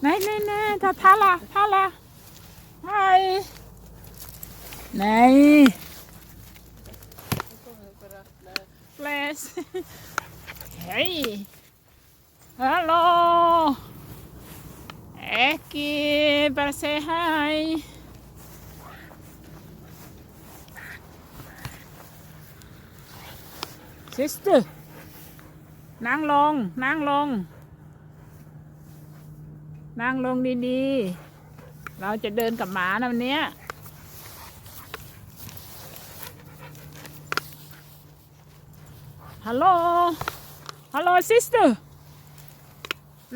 Nej, nej, nej, ta tala, tala. Hej. Nej. Bless. Hej. Hallå. Eki, bara säg hej. Sister นั่งลง นั่งลง นั่งลงดีๆ เราจะเดินกับหมานะวันนี้ฮัลโหล ฮัลโหลซิสเตอร์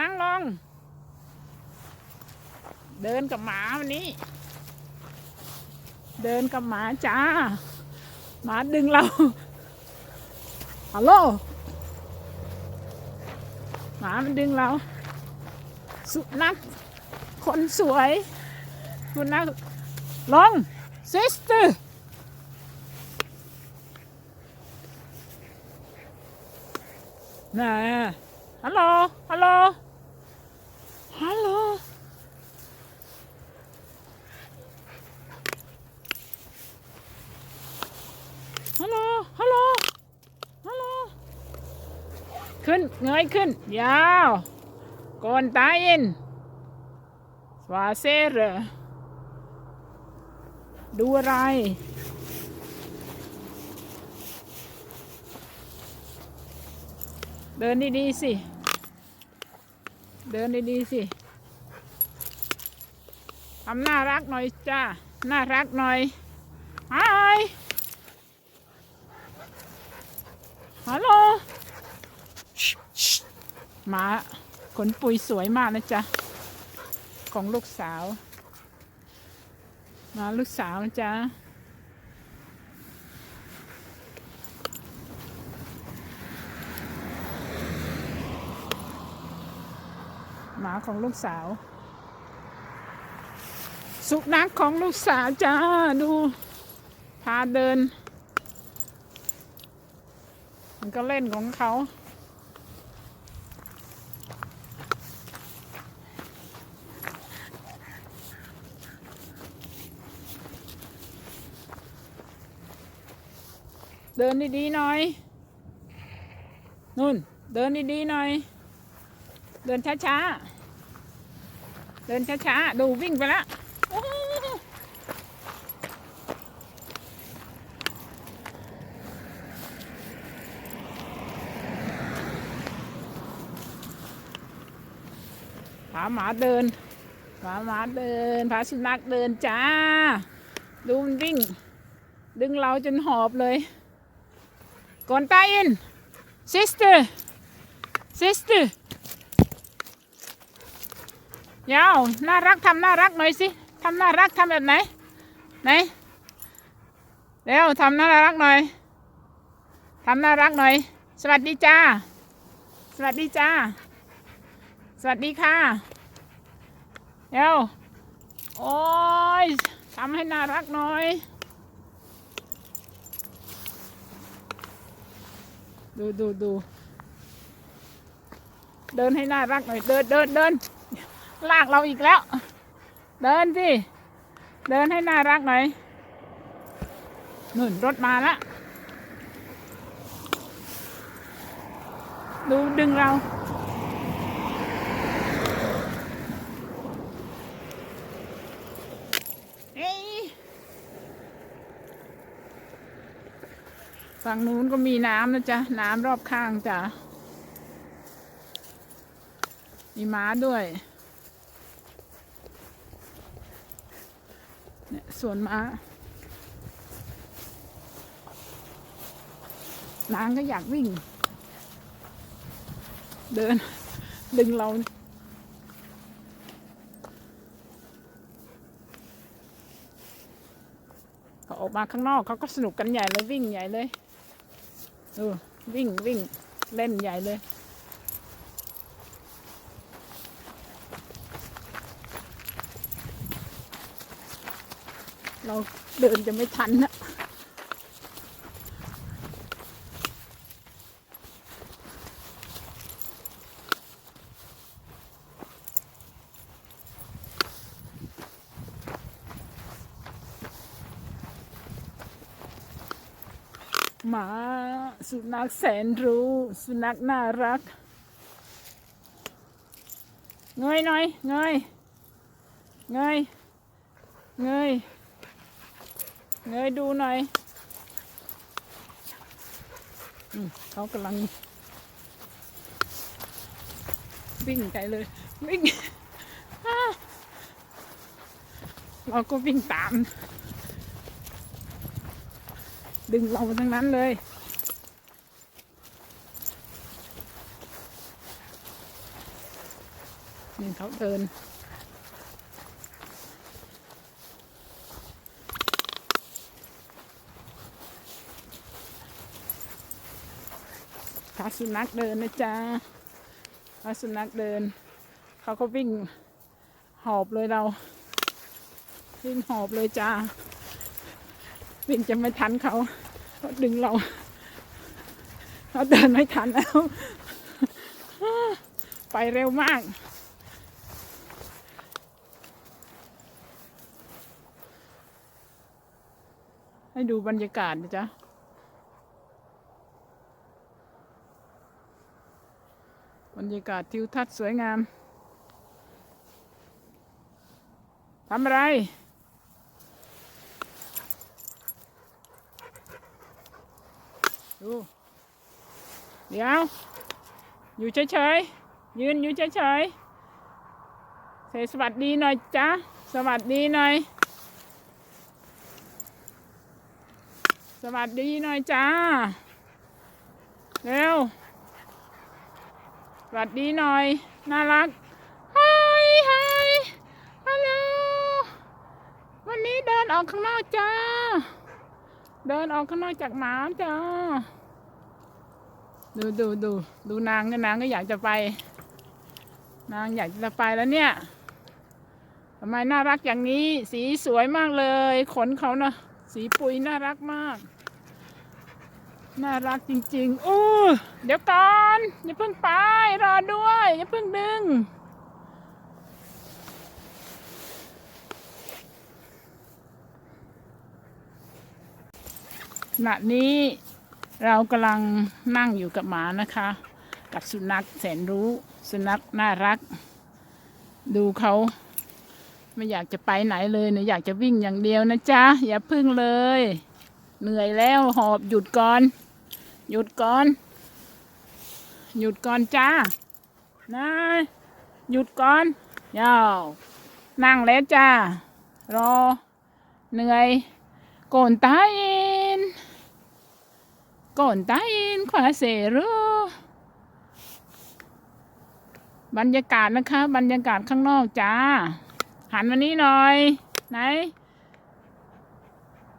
นั่งลง เดินกับหมาวันนี้ เดินกับหมาจ้า หมาดึงเรา ฮัลโหล หมามันดึงเรา สุนัขคนสวยสุนัขลงซิสเตอร์น่ะฮัลโหลฮัลโหลฮัลโหลฮัลโหลฮัลโหลฮัลโหลขึ้นเงยขึ้น ยาว ก่อนตายอินสวาเซรดูอะไร เดินดีๆสิ เดินดีๆสิทำน่ารักหน่อยจ้า น่ารักหน่อยฮายฮัลโหลหมา ขนปุยสวยมากนะจ๊ะ ของลูกสาว มาลูกสาวนะจ๊ะหมาของลูกสาว สุนัขของลูกสาวจ้าดู พาเดิน มันก็เล่นของเขา เดินดีๆหน่อย นุ่น เดินดีๆหน่อย เดินช้าๆ เดินช้าๆ ดูวิ่งไปล้วโอ้โหพาหมาเดินพาหมาเดินพาสุนัขเดินจ้า ดูมันวิ่ง ดึงเราจนหอบเลย ก่อนตายอิน sister sister ยาวน่ารักทำน่ารักหน่อยสิทำน่ารักทำแบบไหน ไหน เร็วทำน่ารักหน่อยทำน่ารักหน่อย สวัสดีจ้า สวัสดีจ้า สวัสดีค่ะเร็วโอ้ยทำให้น่ารักหน่อย ดูดูดูเดินให้น่ารักหน่อยเดินเดินเดินลากเราอีกแล้ว เดินสิเดินให้น่ารักหน่อยนุ่นรถมาละดูดึงเรา เอ้ย ฝั่งนู้นก็มีน้ำนะจ๊ะ น้ำรอบข้างจ้ะ มีม้าด้วยเนี่ยสวนม้า นางก็อยากวิ่ง เดิน ดึงเราเขาออกมาข้างนอกเขาก็สนุกกันใหญ่เลยวิ่งใหญ่เลย ดูวิ่งวิ่งเล่นใหญ่เลย เราเดินจะไม่ทันนะ หมาสุนัขแสนรู้ สุนัขน่ารัก เงยหน่อย เงย เงย เงย เงยดูหน่อยอเขากำลัง วิ่งใจเลย วิ่งเราก็วิ่งตาม ดึงเราทั้งนั้นเลย นี่เขาเดิน พาสุนัขเดินนะจ๊ะพาสุนัขเดิน เขาก็วิ่งหอบเลยเรา วิ่งหอบเลยจ้าวิ่งจะไม่ทันเขา เขาดึงเราเขาเดินไม่ทันแล้ว ไปเร็วมาก ให้ดูบรรยากาศนะจ๊ะบรรยากาศทิวทัศน์สวยงามทำอะไร ดูเดี๋ยว อยู่เฉยๆยืนอยู่เฉยๆเสสวัสดีหน่อยจ้ะสวัสดีหน่อย สวัสดีหน่อยจ้าเร็วสวัสดีหน่อย น่ารักฮายฮายฮัลโหลวันนี้เดินออกข้างนอกจ้า เดินออกข้างนอกจากหมาจ้า ดูดูดูดูนางเนี่ยนางก็อยากจะไป นางอยากจะไปแล้วเนี่ยทำไมน่ารักอย่างนี้ สีสวยมากเลย ขนเขาเนาะสีปุยน่ารักมาก น่ารักจริงๆอู้เดี๋ยวก่อนอย่าเพิ่งไปรอด้วยอย่าเพิ่งดึงขณะนี้ เรากำลังนั่งอยู่กับหมานะคะ กับสุนัขแสนรู้สุนัขน่ารัก ดูเขาไม่อยากจะไปไหนเลยเนี่ยอยากจะวิ่งอย่างเดียวนะจ๊ะ อย่าพึ่งเลย เหนื่อยแล้วหอบหยุดก่อน หยุดก่อน หยุดก่อนจ้านะหยุดก่อนยาวนั่งแล้วจ้ารอ เหนื่อยโกนตาอิ นโกนตาอินขวาเสรบรรยากาศนะคะ บรรยากาศข้างนอกจ้า หันมานี้หน่อย ไหน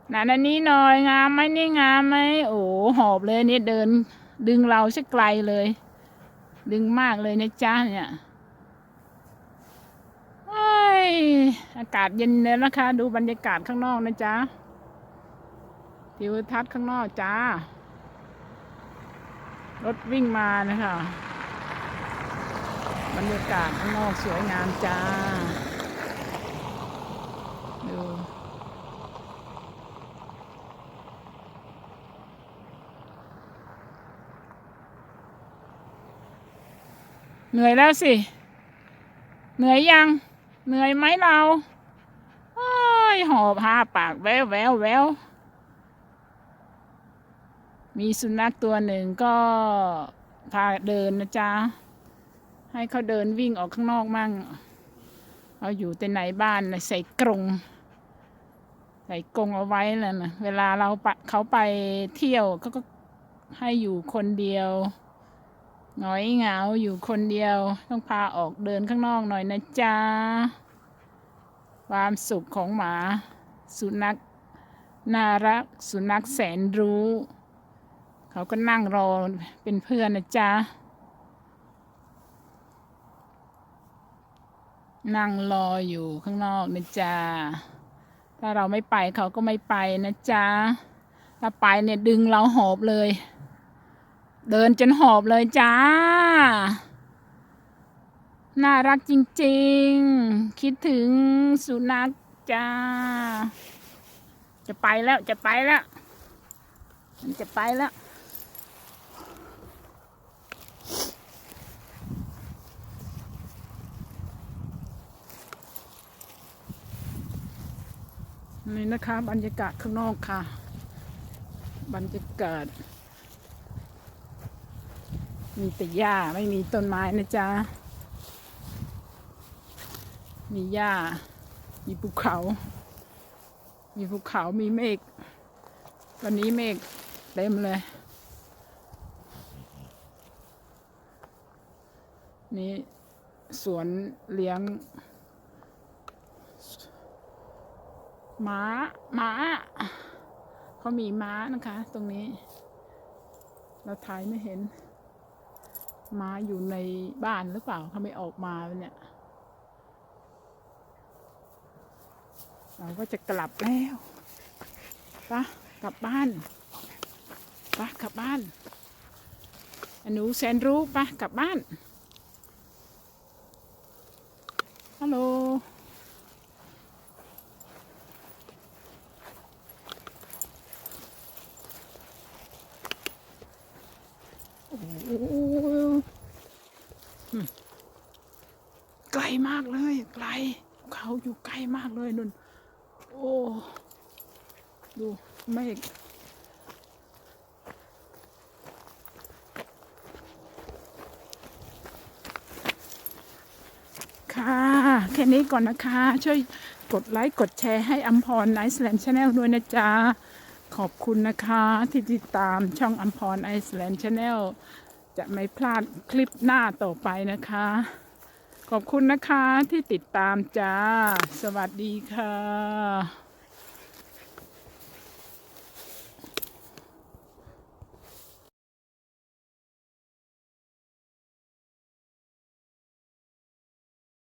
หนอันนี้หน่อยงามไหมนี่งามไหมโอ้หอบเลยนี่เดิน ดึงเราสักไกลเลย ดึงมากเลยนะจ้าเนี่ยโอ้ยอากาศเย็นเลยนะคะ ดูบรรยากาศข้างนอกนะจ๊ะทิวทัศน์ข้างนอกจ้า รถวิ่งมานะคะบรรยากาศข้างนอกสวยงามจ้า ดูเหนื่อยแล้วสิ เหนื่อยยัง เหนื่อยไหมเราโอ้ยหอบหาปากแววแววแวว มีสุนัขตัวหนึ่งก็พาเดินนะจ๊ะ ให้เขาเดินวิ่งออกข้างนอกมั่ง เอาอยู่แต่ไหนบ้านนะใส่กรงใส่กรงเอาไว้แล้วนะเวลาเราเขาไปเที่ยวเขาก็ให้อยู่คนเดียวหงอยเหงาอยู่คนเดียว ต้องพาออกเดินข้างนอกหน่อยนะจ๊ะ ความสุขของหมา สุนัขน่ารัก สุนัขแสนรู้ เขาก็นั่งรอเป็นเพื่อนนะจ๊ะ นั่งรออยู่ข้างนอกนะจ๊ะ ถ้าเราไม่ไปเขาก็ไม่ไปนะจ๊ะ ถ้าไปเนี่ยดึงเราหอบเลย เดินจนหอบเลยจ้า น่ารักจริงๆ คิดถึงสุนัขจ้า จะไปแล้วจะไปแล้ว มันจะไปแล้ว นี่นะคะบรรยากาศข้างนอกค่ะ บรรยากาศ มีแต่หญ้าไม่มีต้นไม้นะจ๊ะ มีหญ้า มีภูเขา มีภูเขา มีเมฆ วันนี้เมฆเต็มเลย นี่สวนเลี้ยง ม้า ม้า เขามีม้านะคะ ตรงนี้ เราถ่ายไม่เห็น ม้าอยู่ในบ้านหรือเปล่าเขาไม่ออกมาเนี่ย เราก็จะกลับแล้วปะกลับบ้านปะกลับบ้านอหนูแสนรู้ปะกลับบ้านฮัลโหล โอ้โหอืมไกล มากเลย ไกล เขาอยู่ไกล้มากเลยนุ่น โอ้ ดูเมฆค่ะแค่นี้ก่อนนะคะ ช่วยกดไลค์ กดแชร์ให้อัมพรไอซ์แลนด์ชาแนลด้วยนะจ๊ะ ขอบคุณนะคะที่ติดตามช่องอัมพรไอซ์แลนด์ชาแนลจะไม่พลาดคลิปหน้าต่อไปนะคะ ขอบคุณนะคะที่ติดตามจ้า สวัสดีค่ะ